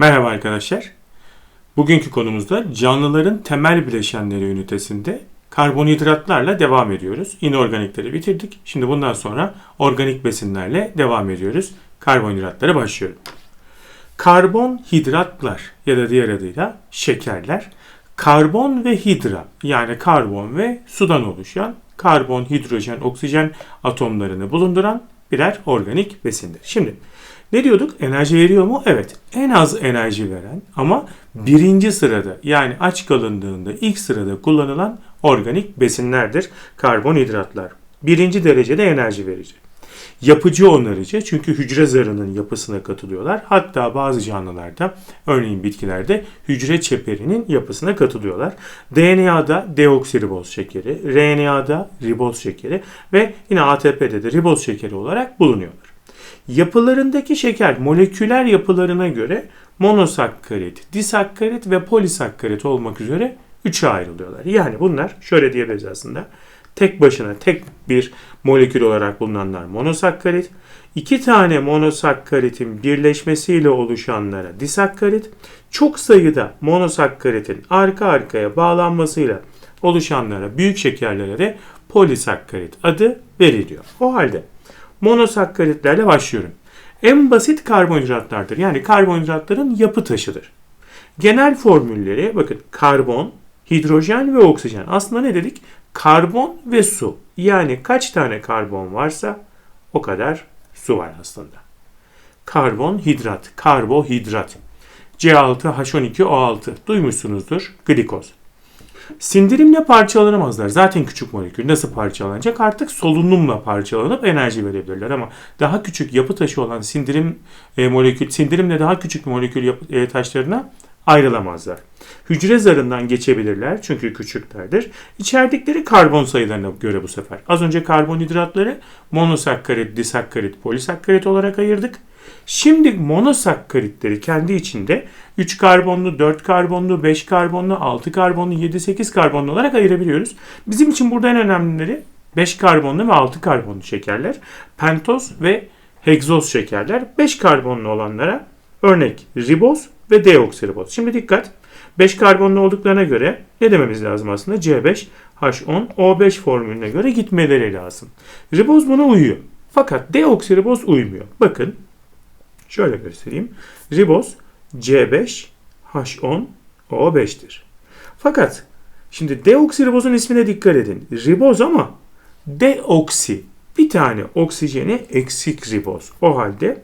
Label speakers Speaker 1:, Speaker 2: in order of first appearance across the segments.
Speaker 1: Merhaba arkadaşlar. Bugünkü konumuzda canlıların temel bileşenleri ünitesinde karbonhidratlarla devam ediyoruz. İnorganikleri bitirdik. Şimdi bundan sonra organik besinlerle devam ediyoruz. Karbonhidratlara başlıyorum. Karbonhidratlar ya da diğer adıyla şekerler karbon ve hidra yani karbon ve sudan oluşan karbon, hidrojen, oksijen atomlarını bulunduran birer organik besindir. Şimdi ne diyorduk? Enerji veriyor mu? Evet. En az enerji veren ama birinci sırada yani aç kalındığında ilk sırada kullanılan organik besinlerdir karbonhidratlar. Birinci derecede enerji verici. Yapıcı onarıcı çünkü hücre zarının yapısına katılıyorlar. Hatta bazı canlılarda örneğin bitkilerde hücre çeperinin yapısına katılıyorlar. DNA'da deoksiriboz şekeri, RNA'da riboz şekeri ve yine ATP'de de riboz şekeri olarak bulunuyorlar. Yapılarındaki şeker moleküler yapılarına göre monosakkarit, disakkarit ve polisakkarit olmak üzere üçe ayrılıyorlar. Yani bunlar şöyle diyebiliriz aslında. Tek başına tek bir molekül olarak bulunanlar monosakkarit, iki tane monosakkaritin birleşmesiyle oluşanlara disakkarit, çok sayıda monosakkaritin arka arkaya bağlanmasıyla oluşanlara büyük şekerlere de polisakkarit adı veriliyor. O halde monosakkaritlerle başlıyorum. En basit karbonhidratlardır. Yani karbonhidratların yapı taşıdır. Genel formülleri bakın karbon, hidrojen ve oksijen. Aslında ne dedik? Karbon ve su. Yani kaç tane karbon varsa o kadar su var aslında. Karbon, hidrat, karbohidrat. C6H12O6 duymuşsunuzdur. Glikoz. Sindirimle parçalanamazlar. Zaten küçük molekül. Nasıl parçalanacak? Artık solunumla parçalanıp enerji verebilirler ama daha küçük yapı taşı olan sindirim e, molekül, sindirimle daha küçük molekül yapı, e, taşlarına ayrılamazlar. Hücre zarından geçebilirler çünkü küçüklerdir. İçerdikleri karbon sayılarına göre bu sefer. Az önce karbonhidratları monosakkarit, disakkarit, polisakkarit olarak ayırdık. Şimdi monosakkaritleri kendi içinde 3 karbonlu, 4 karbonlu, 5 karbonlu, 6 karbonlu, 7, 8 karbonlu olarak ayırabiliyoruz. Bizim için burada en önemlileri 5 karbonlu ve 6 karbonlu şekerler. Pentoz ve hegzoz şekerler. 5 karbonlu olanlara örnek riboz ve deoksiriboz. Şimdi dikkat. 5 karbonlu olduklarına göre ne dememiz lazım aslında? C5H10O5 formülüne göre gitmeleri lazım. Riboz buna uyuyor. Fakat deoksiriboz uymuyor. Bakın Şöyle göstereyim. Riboz C5H10O5'tir. Fakat şimdi deoksiribozun ismine dikkat edin. Riboz ama deoksi bir tane oksijeni eksik riboz. O halde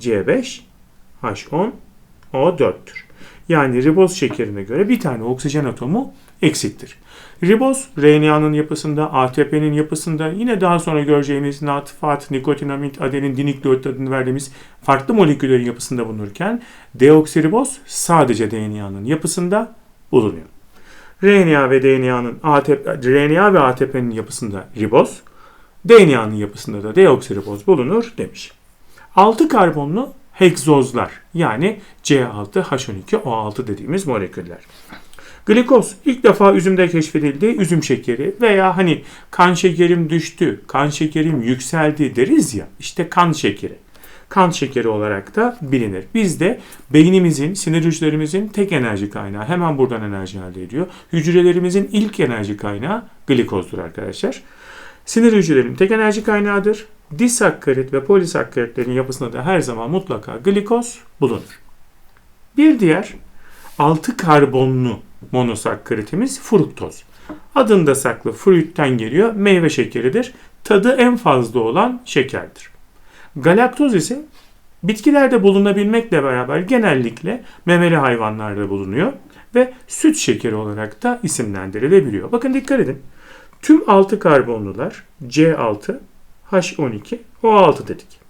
Speaker 1: C5H10O4'tür. Yani riboz şekerine göre bir tane oksijen atomu eksiktir. Riboz, RNA'nın yapısında, ATP'nin yapısında yine daha sonra göreceğimiz NAT, FAT, nikotinamid, adenin, dinükleotit adını verdiğimiz farklı moleküllerin yapısında bulunurken deoksiriboz sadece DNA'nın yapısında bulunuyor. RNA ve DNA'nın ATP, RNA ve ATP'nin yapısında riboz, DNA'nın yapısında da deoksiriboz bulunur demiş. 6 karbonlu hegzozlar yani C6H12O6 dediğimiz moleküller. Glikoz ilk defa üzümde keşfedildi. Üzüm şekeri veya hani kan şekerim düştü, kan şekerim yükseldi deriz ya. İşte kan şekeri. Kan şekeri olarak da bilinir. Bizde beynimizin, sinir hücrelerimizin tek enerji kaynağı hemen buradan enerji elde ediyor. Hücrelerimizin ilk enerji kaynağı glikozdur arkadaşlar. Sinir hücrelerinin tek enerji kaynağıdır. Disakkarit ve polisakkaritlerin yapısında da her zaman mutlaka glikoz bulunur. Bir diğer 6 karbonlu monosakkaritimiz fruktoz. Adında saklı fruitten geliyor. Meyve şekeridir. Tadı en fazla olan şekerdir. Galaktoz ise bitkilerde bulunabilmekle beraber genellikle memeli hayvanlarda bulunuyor ve süt şekeri olarak da isimlendirilebiliyor. Bakın dikkat edin. Tüm 6 karbonlular C6, H12, O6 dedik.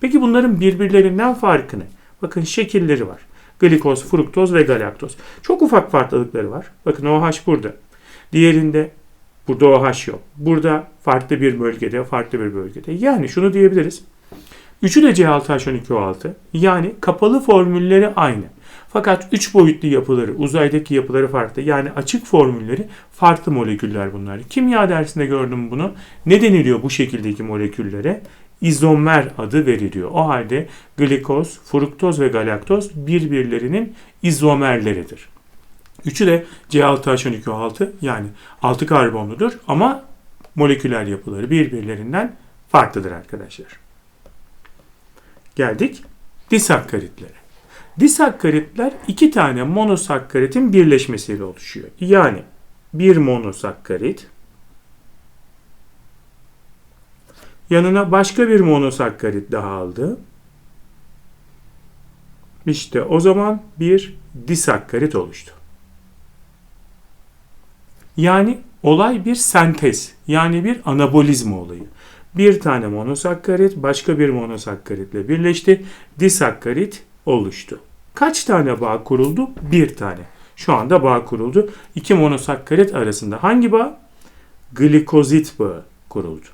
Speaker 1: Peki bunların birbirlerinden farkı ne? Bakın şekilleri var glikoz, fruktoz ve galaktoz. Çok ufak farklılıkları var. Bakın OH burada. Diğerinde burada OH yok. Burada farklı bir bölgede, farklı bir bölgede. Yani şunu diyebiliriz. Üçü de C6H12O6. Yani kapalı formülleri aynı. Fakat 3 boyutlu yapıları, uzaydaki yapıları farklı. Yani açık formülleri farklı moleküller bunlar. Kimya dersinde gördüm bunu. Ne deniliyor bu şekildeki moleküllere? İzomer adı veriliyor. O halde glikoz, fruktoz ve galaktoz birbirlerinin izomerleridir. Üçü de C6H12O6 yani 6 karbonludur ama moleküler yapıları birbirlerinden farklıdır arkadaşlar. Geldik disakkaritlere. Disakkaritler iki tane monosakkaritin birleşmesiyle oluşuyor. Yani bir monosakkarit yanına başka bir monosakkarit daha aldı. İşte o zaman bir disakkarit oluştu. Yani olay bir sentez, yani bir anabolizma olayı. Bir tane monosakkarit başka bir monosakkaritle birleşti. Disakkarit oluştu. Kaç tane bağ kuruldu? Bir tane. Şu anda bağ kuruldu. İki monosakkarit arasında hangi bağ? Glikozit bağı kuruldu.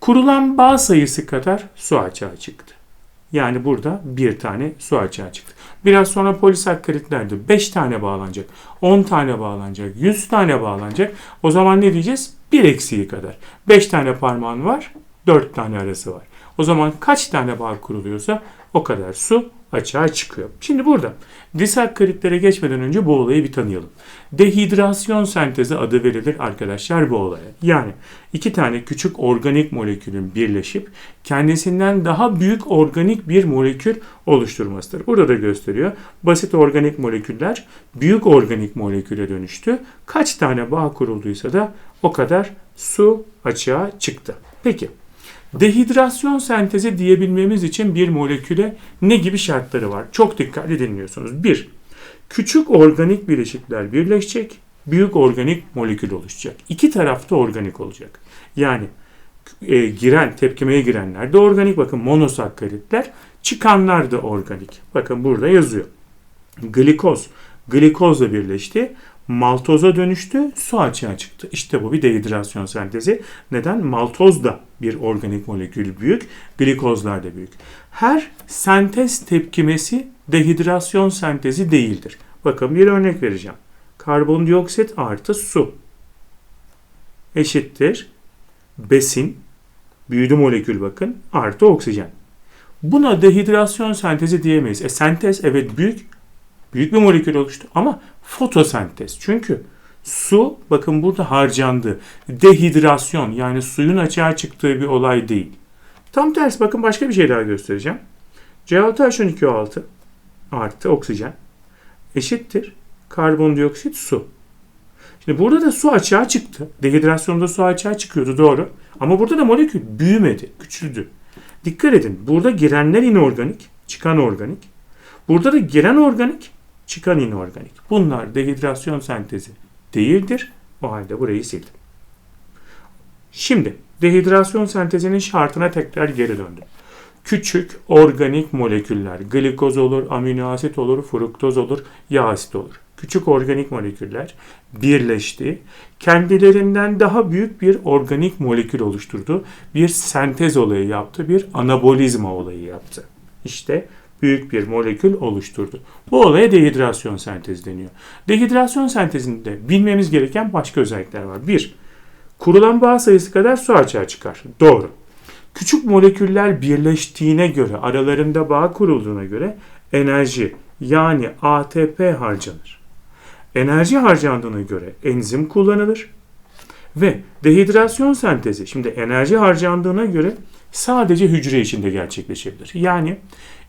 Speaker 1: Kurulan bağ sayısı kadar su açığa çıktı. Yani burada bir tane su açığa çıktı. Biraz sonra polisakkaritlerde 5 tane bağlanacak, 10 tane bağlanacak, 100 tane bağlanacak. O zaman ne diyeceğiz? Bir eksiği kadar. 5 tane parmağın var, 4 tane arası var. O zaman kaç tane bağ kuruluyorsa o kadar su açığa çıkıyor. Şimdi burada disakkaritlere geçmeden önce bu olayı bir tanıyalım. Dehidrasyon sentezi adı verilir arkadaşlar bu olaya. Yani iki tane küçük organik molekülün birleşip kendisinden daha büyük organik bir molekül oluşturmasıdır. Burada da gösteriyor. Basit organik moleküller büyük organik moleküle dönüştü. Kaç tane bağ kurulduysa da o kadar su açığa çıktı. Peki Dehidrasyon sentezi diyebilmemiz için bir moleküle ne gibi şartları var? Çok dikkatli dinliyorsunuz. 1. Küçük organik bileşikler birleşecek, büyük organik molekül oluşacak. İki tarafta organik olacak. Yani e, giren, tepkimeye girenler de organik. Bakın monosakkaritler, çıkanlar da organik. Bakın burada yazıyor. Glikoz, glikozla birleşti maltoza dönüştü, su açığa çıktı. İşte bu bir dehidrasyon sentezi. Neden? Maltoz da bir organik molekül büyük, glikozlar da büyük. Her sentez tepkimesi dehidrasyon sentezi değildir. Bakın bir örnek vereceğim. Karbondioksit artı su eşittir besin, büyüdü molekül bakın, artı oksijen. Buna dehidrasyon sentezi diyemeyiz. E sentez evet büyük, büyük bir molekül oluştu ama fotosentez. Çünkü su bakın burada harcandı. Dehidrasyon yani suyun açığa çıktığı bir olay değil. Tam tersi bakın başka bir şey daha göstereceğim. C6H12O6 artı oksijen eşittir karbondioksit su. Şimdi burada da su açığa çıktı. Dehidrasyonda su açığa çıkıyordu doğru. Ama burada da molekül büyümedi, küçüldü. Dikkat edin. Burada girenler inorganik, çıkan organik. Burada da giren organik, çıkan inorganik. Bunlar dehidrasyon sentezi değildir. O halde burayı sildim. Şimdi dehidrasyon sentezinin şartına tekrar geri döndüm. Küçük organik moleküller, glikoz olur, amino asit olur, fruktoz olur, yağ asit olur. Küçük organik moleküller birleşti. Kendilerinden daha büyük bir organik molekül oluşturdu. Bir sentez olayı yaptı, bir anabolizma olayı yaptı. İşte büyük bir molekül oluşturdu. Bu olaya dehidrasyon sentezi deniyor. Dehidrasyon sentezinde bilmemiz gereken başka özellikler var. 1. Kurulan bağ sayısı kadar su açığa çıkar. Doğru. Küçük moleküller birleştiğine göre, aralarında bağ kurulduğuna göre enerji yani ATP harcanır. Enerji harcandığına göre enzim kullanılır. Ve dehidrasyon sentezi, şimdi enerji harcandığına göre sadece hücre içinde gerçekleşebilir. Yani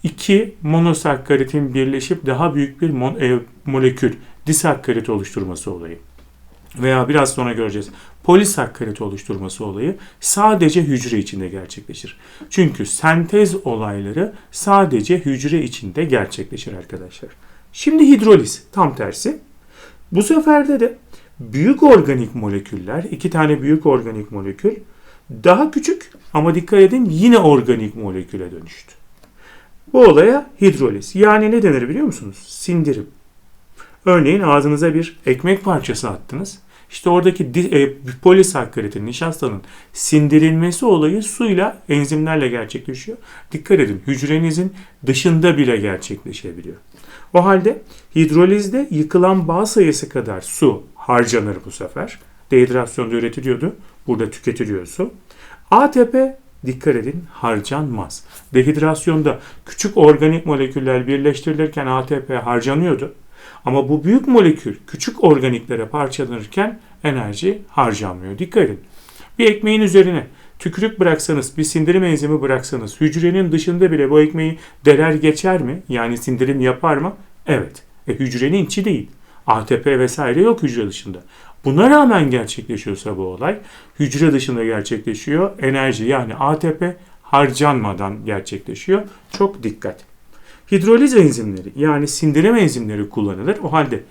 Speaker 1: iki monosakkaritin birleşip daha büyük bir mon, e, molekül disakkarit oluşturması olayı veya biraz sonra göreceğiz polisakkarit oluşturması olayı sadece hücre içinde gerçekleşir. Çünkü sentez olayları sadece hücre içinde gerçekleşir arkadaşlar. Şimdi hidroliz tam tersi. Bu seferde de büyük organik moleküller, iki tane büyük organik molekül daha küçük ama dikkat edin yine organik moleküle dönüştü. Bu olaya hidroliz yani ne denir biliyor musunuz? Sindirim. Örneğin ağzınıza bir ekmek parçası attınız. İşte oradaki e, polisakkaritin, nişastanın sindirilmesi olayı suyla, enzimlerle gerçekleşiyor. Dikkat edin hücrenizin dışında bile gerçekleşebiliyor. O halde hidrolizde yıkılan bağ sayısı kadar su harcanır bu sefer. Dehidrasyonda üretiliyordu. Burada tüketiliyor su. ATP dikkat edin harcanmaz. Dehidrasyonda küçük organik moleküller birleştirilirken ATP harcanıyordu. Ama bu büyük molekül küçük organiklere parçalanırken enerji harcanmıyor. Dikkat edin. Bir ekmeğin üzerine tükürük bıraksanız, bir sindirim enzimi bıraksanız, hücrenin dışında bile bu ekmeği deler geçer mi? Yani sindirim yapar mı? Evet. E, hücrenin içi değil. ATP vesaire yok hücre dışında. Buna rağmen gerçekleşiyorsa bu olay, hücre dışında gerçekleşiyor. Enerji yani ATP harcanmadan gerçekleşiyor. Çok dikkat. Hidroliz enzimleri yani sindirim enzimleri kullanılır. O halde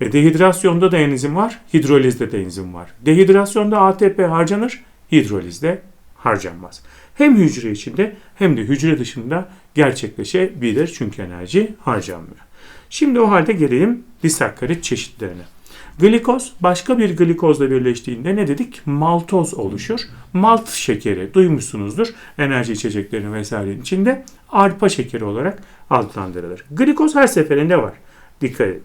Speaker 1: e, dehidrasyonda da enzim var, hidrolizde de enzim var. Dehidrasyonda ATP harcanır, hidrolizde harcanmaz. Hem hücre içinde hem de hücre dışında gerçekleşebilir çünkü enerji harcanmıyor. Şimdi o halde gelelim disakkarit çeşitlerine. Glikoz başka bir glikozla birleştiğinde ne dedik? Maltoz oluşur. Malt şekeri duymuşsunuzdur. Enerji içeceklerinin vesairenin içinde arpa şekeri olarak adlandırılır. Glikoz her seferinde var. Dikkat edin.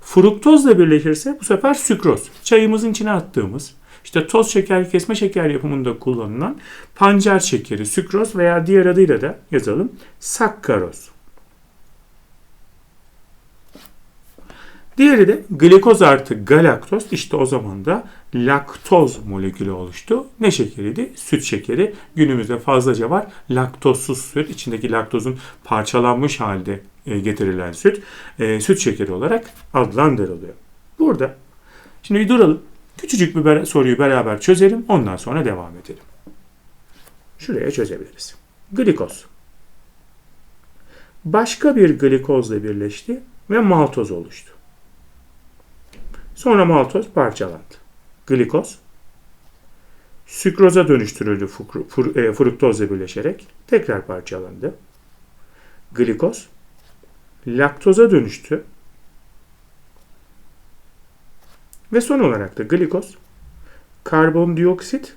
Speaker 1: Fruktozla birleşirse bu sefer sükroz. Çayımızın içine attığımız işte toz şeker, kesme şeker yapımında kullanılan pancar şekeri, sükroz veya diğer adıyla da yazalım sakkaroz. Diğeri de glikoz artı galaktoz. İşte o zaman da laktoz molekülü oluştu. Ne şekeriydi? Süt şekeri. Günümüzde fazlaca var. Laktozsuz süt. içindeki laktozun parçalanmış halde e, getirilen süt. E, süt şekeri olarak adlandırılıyor. Burada şimdi bir duralım. Küçücük bir soruyu beraber çözelim. Ondan sonra devam edelim. Şuraya çözebiliriz. Glikoz. Başka bir glikozla birleşti ve maltoz oluştu. Sonra maltoz parçalandı. Glikoz sükroza dönüştürüldü e, fruktozla birleşerek tekrar parçalandı. Glikoz laktoza dönüştü. Ve son olarak da glikoz karbondioksit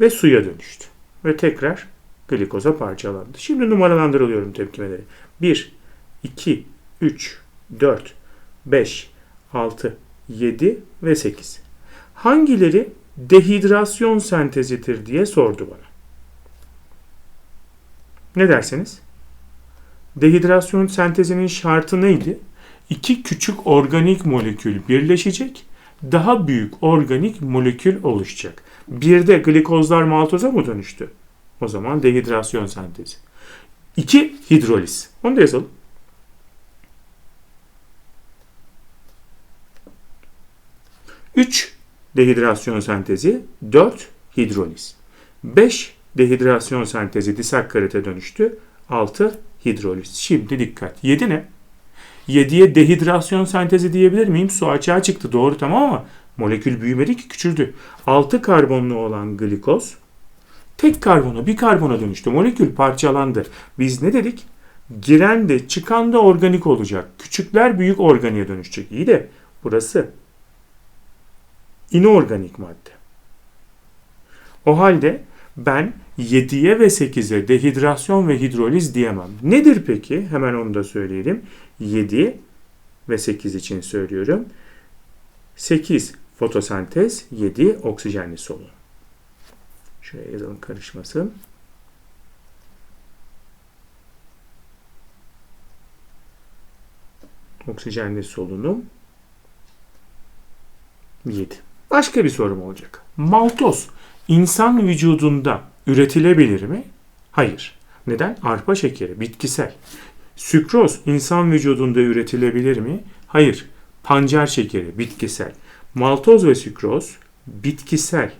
Speaker 1: ve suya dönüştü. Ve tekrar glikoza parçalandı. Şimdi numaralandırılıyorum tepkimeleri. 1, 2, 3, 4, 5, 6, 7 ve 8. Hangileri dehidrasyon sentezidir diye sordu bana. Ne dersiniz? Dehidrasyon sentezinin şartı neydi? İki küçük organik molekül birleşecek, daha büyük organik molekül oluşacak. Bir de glikozlar maltoza mı dönüştü? O zaman dehidrasyon sentezi. İki hidroliz. Onu da yazalım. 3 dehidrasyon sentezi, 4 hidroliz. 5 dehidrasyon sentezi disakkarite dönüştü, 6 hidroliz. Şimdi dikkat. 7 ne? 7'ye dehidrasyon sentezi diyebilir miyim? Su açığa çıktı doğru tamam ama molekül büyümedi ki küçüldü. 6 karbonlu olan glikoz tek karbona bir karbona dönüştü. Molekül parçalandı. Biz ne dedik? Giren de çıkan da organik olacak. Küçükler büyük organiğe dönüşecek. İyi de burası inorganik madde. O halde ben 7'ye ve 8'e dehidrasyon ve hidroliz diyemem. Nedir peki? Hemen onu da söyleyelim. 7 ve 8 için söylüyorum. 8 fotosentez, 7 oksijenli solunum. Şuraya yazalım karışmasın. Oksijenli solunum 7. Başka bir sorum olacak. Maltoz insan vücudunda üretilebilir mi? Hayır. Neden? Arpa şekeri bitkisel. Sükroz insan vücudunda üretilebilir mi? Hayır. Pancar şekeri bitkisel. Maltoz ve sükroz bitkisel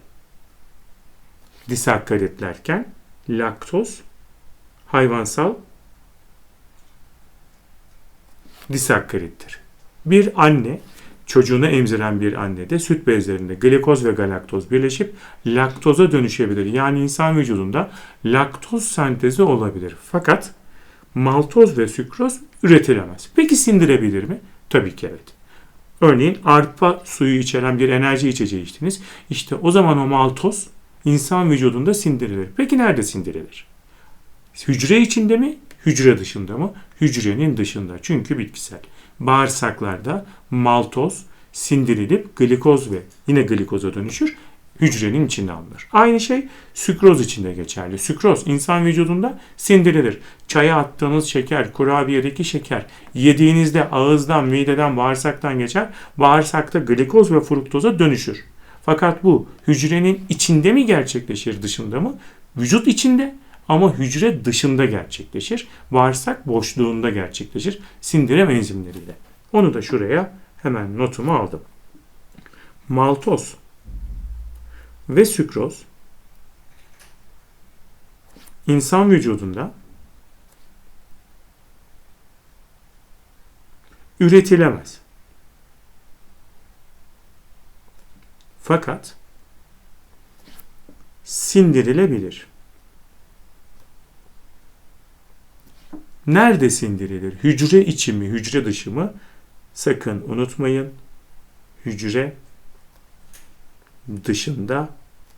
Speaker 1: disakkaritlerken laktoz hayvansal disakkarittir. Bir anne çocuğunu emziren bir annede süt bezlerinde glikoz ve galaktoz birleşip laktoza dönüşebilir. Yani insan vücudunda laktoz sentezi olabilir. Fakat maltoz ve sükroz üretilemez. Peki sindirebilir mi? Tabii ki evet. Örneğin arpa suyu içeren bir enerji içeceği içtiniz. İşte o zaman o maltoz insan vücudunda sindirilir. Peki nerede sindirilir? Hücre içinde mi? Hücre dışında mı? Hücrenin dışında. Çünkü bitkisel bağırsaklarda maltoz sindirilip glikoz ve yine glikoza dönüşür. hücrenin içinde alınır. Aynı şey sükroz için de geçerli. Sükroz insan vücudunda sindirilir. Çaya attığınız şeker, kurabiyedeki şeker yediğinizde ağızdan, mideden, bağırsaktan geçer. Bağırsakta glikoz ve fruktoza dönüşür. Fakat bu hücrenin içinde mi gerçekleşir, dışında mı? Vücut içinde ama hücre dışında gerçekleşir. Bağırsak boşluğunda gerçekleşir sindirim enzimleriyle. Onu da şuraya hemen notumu aldım. Maltoz ve sükroz insan vücudunda üretilemez. Fakat sindirilebilir. Nerede sindirilir? Hücre içi mi, hücre dışı mı? Sakın unutmayın. Hücre dışında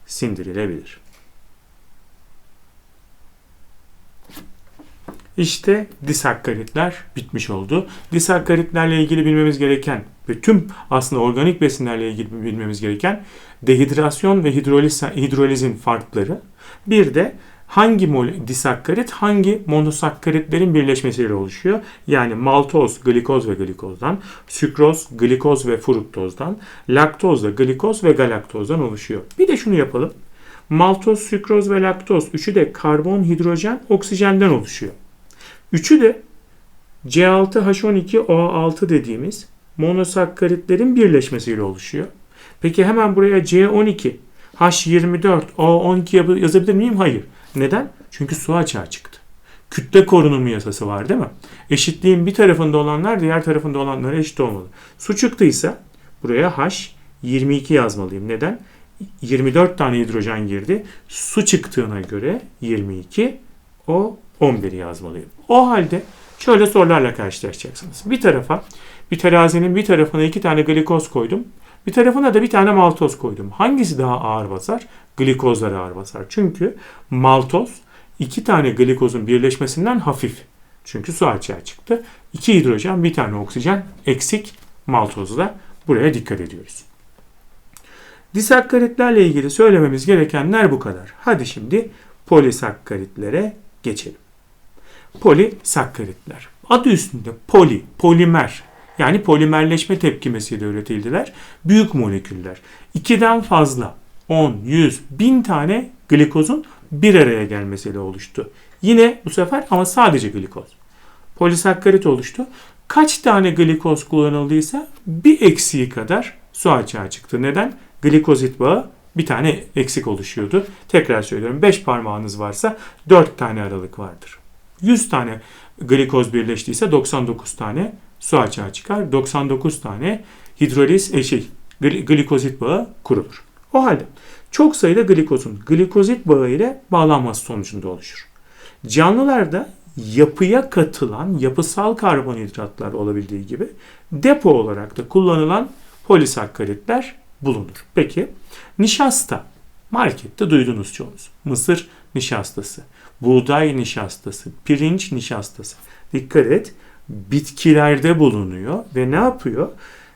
Speaker 1: sindirilebilir. İşte disakkaritler bitmiş oldu. Disakkaritlerle ilgili bilmemiz gereken ve tüm aslında organik besinlerle ilgili bilmemiz gereken dehidrasyon ve hidroliz, hidrolizin farkları. Bir de hangi disakkarit hangi monosakkaritlerin birleşmesiyle oluşuyor? Yani maltoz, glikoz ve glikozdan, sükroz, glikoz ve fruktozdan, laktoz da glikoz ve galaktozdan oluşuyor. Bir de şunu yapalım. Maltoz, sükroz ve laktoz üçü de karbon, hidrojen, oksijenden oluşuyor. Üçü de C6H12O6 dediğimiz monosakkaritlerin birleşmesiyle oluşuyor. Peki hemen buraya C12, H24, O12 yazabilir miyim? Hayır. Neden? Çünkü su açığa çıktı. Kütle korunumu yasası var değil mi? Eşitliğin bir tarafında olanlar diğer tarafında olanlara eşit olmalı. Su çıktıysa buraya H 22 yazmalıyım. Neden? 24 tane hidrojen girdi. Su çıktığına göre 22 o 11 yazmalıyım. O halde şöyle sorularla karşılaşacaksınız. Bir tarafa bir terazinin bir tarafına iki tane glikoz koydum. Bir tarafına da bir tane maltoz koydum. Hangisi daha ağır basar? Glikozlar ağır basar. Çünkü maltoz iki tane glikozun birleşmesinden hafif. Çünkü su açığa çıktı. İki hidrojen, bir tane oksijen eksik maltozda. Buraya dikkat ediyoruz. Disakkaritlerle ilgili söylememiz gerekenler bu kadar. Hadi şimdi polisakkaritlere geçelim. Polisakkaritler. Adı üstünde poli, polimer yani polimerleşme tepkimesiyle üretildiler. Büyük moleküller. 2'den fazla 10, 100, 1000 tane glikozun bir araya gelmesiyle oluştu. Yine bu sefer ama sadece glikoz. Polisakkarit oluştu. Kaç tane glikoz kullanıldıysa bir eksiği kadar su açığa çıktı. Neden? Glikozit bağı bir tane eksik oluşuyordu. Tekrar söylüyorum 5 parmağınız varsa 4 tane aralık vardır. 100 tane glikoz birleştiyse 99 tane su açığa çıkar. 99 tane hidroliz e şey, glikozit bağı kurulur. O halde çok sayıda glikozun glikozit bağı ile bağlanması sonucunda oluşur. Canlılarda yapıya katılan yapısal karbonhidratlar olabildiği gibi depo olarak da kullanılan polisakkaritler bulunur. Peki nişasta markette duydunuz çoğunuz. Mısır nişastası, buğday nişastası, pirinç nişastası. Dikkat et bitkilerde bulunuyor ve ne yapıyor?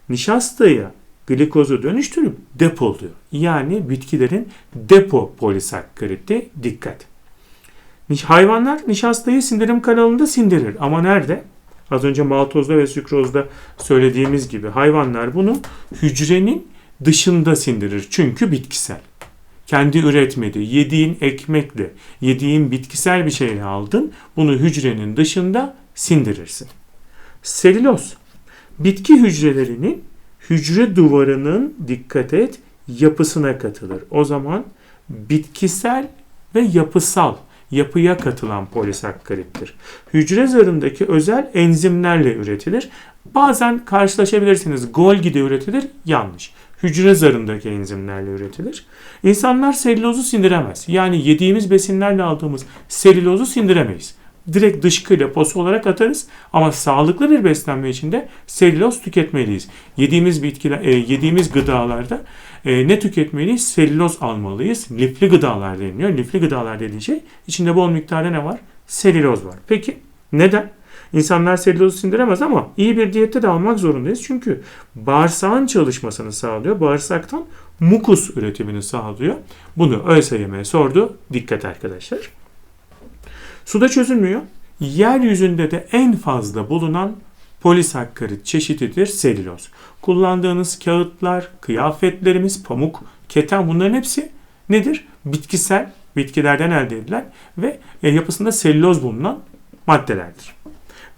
Speaker 1: Nişastaya glikozu dönüştürüp depoluyor. Yani bitkilerin depo polisakkariti dikkat. Hayvanlar nişastayı sindirim kanalında sindirir ama nerede? Az önce maltozda ve sükrozda söylediğimiz gibi hayvanlar bunu hücrenin dışında sindirir. Çünkü bitkisel. Kendi üretmedi. Yediğin ekmekle, yediğin bitkisel bir şeyle aldın. Bunu hücrenin dışında sindirirsin. Selüloz. Bitki hücrelerinin hücre duvarının dikkat et yapısına katılır. O zaman bitkisel ve yapısal yapıya katılan polisakkarittir. Hücre zarındaki özel enzimlerle üretilir. Bazen karşılaşabilirsiniz. Golgi'de üretilir. Yanlış. Hücre zarındaki enzimlerle üretilir. İnsanlar selülozu sindiremez. Yani yediğimiz besinlerle aldığımız selülozu sindiremeyiz direkt dışkıyla posa olarak atarız. Ama sağlıklı bir beslenme için de selüloz tüketmeliyiz. Yediğimiz bitkiler, e, yediğimiz gıdalarda e, ne tüketmeliyiz? Selüloz almalıyız. Lifli gıdalar deniliyor. Lifli gıdalar dediği şey içinde bol miktarda ne var? Selüloz var. Peki neden? İnsanlar selülozu sindiremez ama iyi bir diyette de almak zorundayız. Çünkü bağırsağın çalışmasını sağlıyor. Bağırsaktan mukus üretimini sağlıyor. Bunu ÖSYM sordu. Dikkat arkadaşlar. Suda çözülmüyor. Yeryüzünde de en fazla bulunan polisakkarit çeşididir selüloz. Kullandığınız kağıtlar, kıyafetlerimiz, pamuk, keten bunların hepsi nedir? Bitkisel, bitkilerden elde edilen ve e, yapısında selüloz bulunan maddelerdir.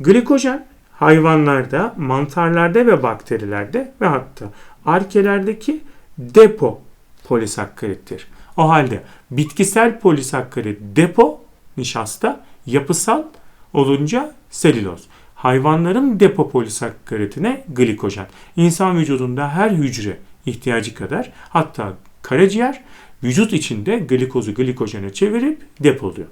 Speaker 1: Glikojen hayvanlarda, mantarlarda ve bakterilerde ve hatta arkelerdeki depo polisakkarittir. O halde bitkisel polisakkarit depo nişasta, yapısal olunca selüloz. Hayvanların depo polisakkaritine glikojen. İnsan vücudunda her hücre ihtiyacı kadar hatta karaciğer vücut içinde glikozu glikojene çevirip depoluyor.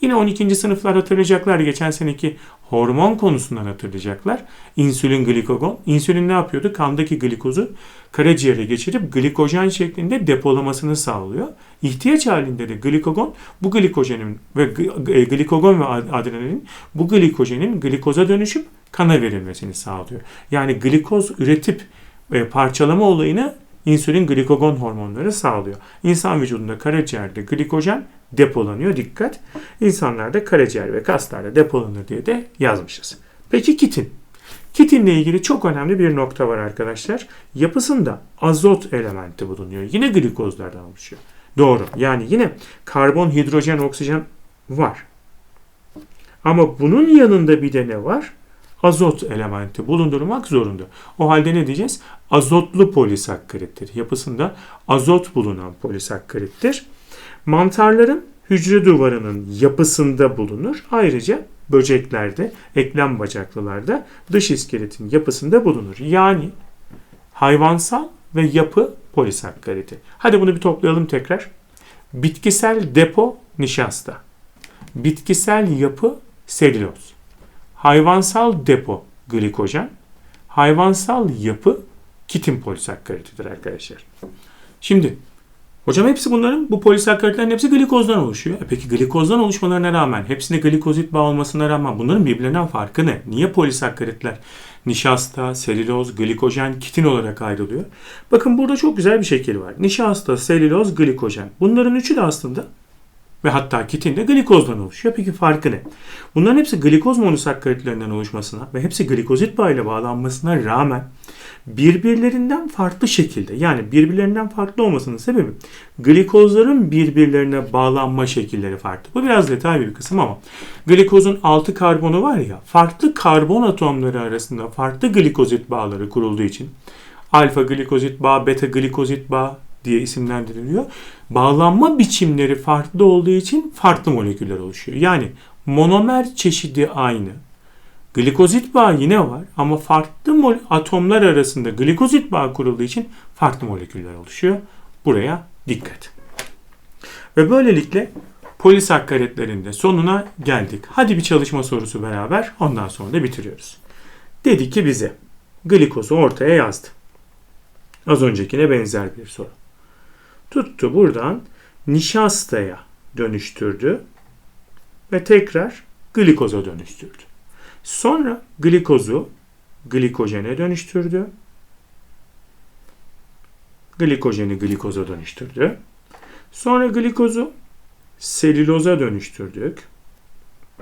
Speaker 1: Yine 12. sınıflar hatırlayacaklar. Geçen seneki hormon konusundan hatırlayacaklar. İnsülin, glikogon. İnsülin ne yapıyordu? Kandaki glikozu karaciğere geçirip glikojen şeklinde depolamasını sağlıyor. İhtiyaç halinde de glikogon bu glikojenin ve e, glikogon ve adrenalin bu glikojenin glikoza dönüşüp kana verilmesini sağlıyor. Yani glikoz üretip e, parçalama olayını insülin glikogon hormonları sağlıyor. İnsan vücudunda karaciğerde glikojen depolanıyor. Dikkat. İnsanlarda karaciğer ve kaslarda depolanır diye de yazmışız. Peki kitin. Kitinle ilgili çok önemli bir nokta var arkadaşlar. Yapısında azot elementi bulunuyor. Yine glikozlardan oluşuyor. Doğru. Yani yine karbon, hidrojen, oksijen var. Ama bunun yanında bir de ne var? Azot elementi bulundurmak zorunda. O halde ne diyeceğiz? Azotlu polisakkarittir. Yapısında azot bulunan polisakkarittir. Mantarların hücre duvarının yapısında bulunur. Ayrıca böceklerde, eklem bacaklılarda dış iskeletin yapısında bulunur. Yani hayvansal ve yapı polisakkariti. Hadi bunu bir toplayalım tekrar. Bitkisel depo nişasta. Bitkisel yapı selüloz. Hayvansal depo glikojen. Hayvansal yapı kitin polisakkaritidir arkadaşlar. Şimdi Hocam hepsi bunların, bu polisakkaritlerin hepsi glikozdan oluşuyor. E peki glikozdan oluşmalarına rağmen, hepsinde glikozit bağ olmasına rağmen bunların birbirlerinden farkı ne? Niye polisakkaritler nişasta, selüloz, glikojen, kitin olarak ayrılıyor? Bakın burada çok güzel bir şekil var. Nişasta, selüloz, glikojen. Bunların üçü de aslında ve hatta kitin de glikozdan oluşuyor. Peki farkı ne? Bunların hepsi glikoz monosakkaritlerinden oluşmasına ve hepsi glikozit bağıyla bağlanmasına rağmen birbirlerinden farklı şekilde yani birbirlerinden farklı olmasının sebebi glikozların birbirlerine bağlanma şekilleri farklı. Bu biraz detaylı bir kısım ama glikozun 6 karbonu var ya farklı karbon atomları arasında farklı glikozit bağları kurulduğu için alfa glikozit bağ, beta glikozit bağ diye isimlendiriliyor. Bağlanma biçimleri farklı olduğu için farklı moleküller oluşuyor. Yani monomer çeşidi aynı Glikozit bağı yine var ama farklı atomlar arasında glikozit bağı kurulduğu için farklı moleküller oluşuyor. Buraya dikkat. Ve böylelikle polisakkaritlerin de sonuna geldik. Hadi bir çalışma sorusu beraber ondan sonra da bitiriyoruz. Dedi ki bize glikozu ortaya yazdı. Az öncekine benzer bir soru. Tuttu buradan nişastaya dönüştürdü ve tekrar glikoza dönüştürdü. Sonra glikozu glikojene dönüştürdü. Glikojeni glikoza dönüştürdü. Sonra glikozu selüloza dönüştürdük.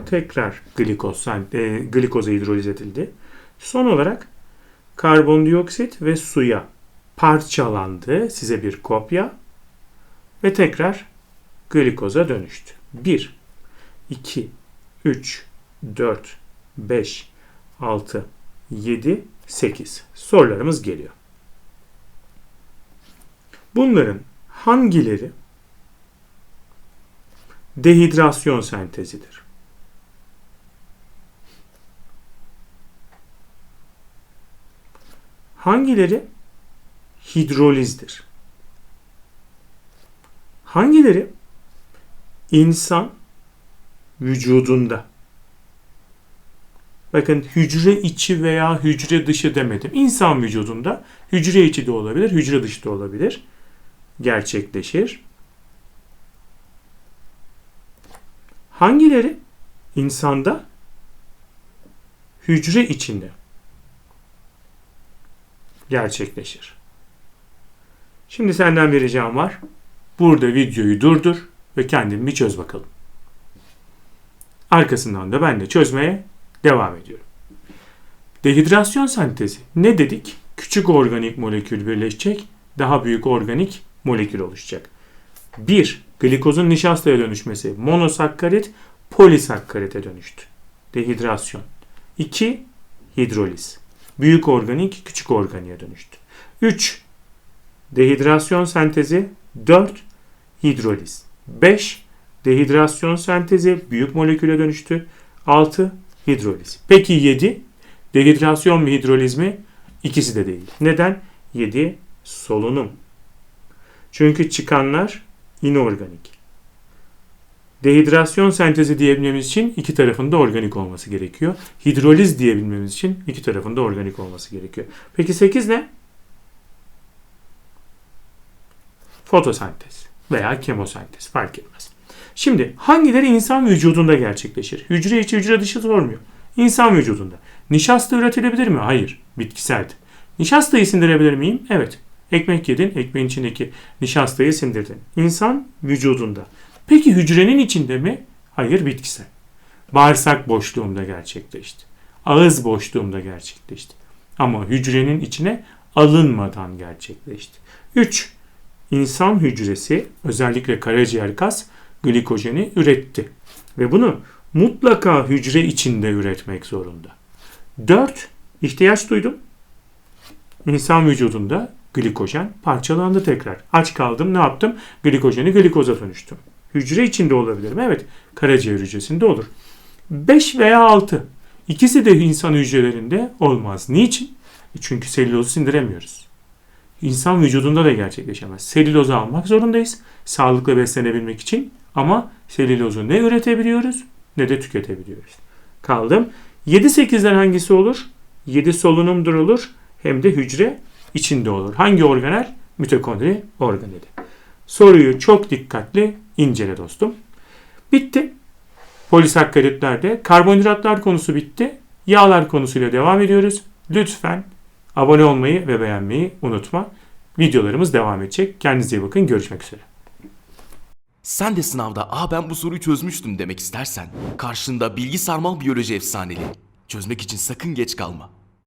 Speaker 1: Tekrar glikoz, e, glikoza hidroliz edildi. Son olarak karbondioksit ve suya parçalandı. Size bir kopya. Ve tekrar glikoza dönüştü. 1, 2, 3, 4, 5, 6, 7, 8 sorularımız geliyor. Bunların hangileri dehidrasyon sentezidir? Hangileri hidrolizdir? Hangileri insan vücudunda Bakın hücre içi veya hücre dışı demedim. İnsan vücudunda hücre içi de olabilir, hücre dışı da olabilir. Gerçekleşir. Hangileri insanda hücre içinde gerçekleşir? Şimdi senden bir ricam var. Burada videoyu durdur ve kendin bir çöz bakalım. Arkasından da ben de çözmeye devam ediyorum. Dehidrasyon sentezi. Ne dedik? Küçük organik molekül birleşecek, daha büyük organik molekül oluşacak. 1. Glikozun nişastaya dönüşmesi. Monosakkarit polisakkarite dönüştü. Dehidrasyon. 2. Hidroliz. Büyük organik küçük organiğe dönüştü. 3. Dehidrasyon sentezi. 4. Hidroliz. 5. Dehidrasyon sentezi büyük moleküle dönüştü. 6. Hidroliz. Peki 7. Dehidrasyon mu hidroliz mi? İkisi de değil. Neden? 7. Solunum. Çünkü çıkanlar inorganik. Dehidrasyon sentezi diyebilmemiz için iki tarafında organik olması gerekiyor. Hidroliz diyebilmemiz için iki tarafında organik olması gerekiyor. Peki 8 ne? Fotosentez veya kemosentez fark etmez. Şimdi hangileri insan vücudunda gerçekleşir? Hücre içi hücre dışı sormuyor. İnsan vücudunda. Nişasta üretilebilir mi? Hayır. Bitkiseldi. Nişastayı sindirebilir miyim? Evet. Ekmek yedin, ekmeğin içindeki nişastayı sindirdin. İnsan vücudunda. Peki hücrenin içinde mi? Hayır, bitkisel. Bağırsak boşluğumda gerçekleşti. Ağız boşluğumda gerçekleşti. Ama hücrenin içine alınmadan gerçekleşti. 3. İnsan hücresi özellikle karaciğer kas glikojeni üretti. Ve bunu mutlaka hücre içinde üretmek zorunda. 4. İhtiyaç duydum. İnsan vücudunda glikojen parçalandı tekrar. Aç kaldım ne yaptım? Glikojeni glikoza dönüştüm. Hücre içinde olabilir mi? Evet. Karaciğer hücresinde olur. 5 veya 6. İkisi de insan hücrelerinde olmaz. Niçin? E Çünkü selülozu sindiremiyoruz. İnsan vücudunda da gerçekleşemez. Selülozu almak zorundayız. Sağlıklı beslenebilmek için. Ama selülozu ne üretebiliyoruz ne de tüketebiliyoruz. Kaldım. 7-8'den hangisi olur? 7 solunumdur olur. Hem de hücre içinde olur. Hangi organel? Mitokondri organeli. Soruyu çok dikkatli incele dostum. Bitti. Polisakkaриtlerde karbonhidratlar konusu bitti. Yağlar konusuyla devam ediyoruz. Lütfen abone olmayı ve beğenmeyi unutma. Videolarımız devam edecek. Kendinize iyi bakın. Görüşmek üzere.
Speaker 2: Sen de sınavda ''Aa ben bu soruyu çözmüştüm'' demek istersen karşında bilgi sarmal biyoloji efsaneli. Çözmek için sakın geç kalma.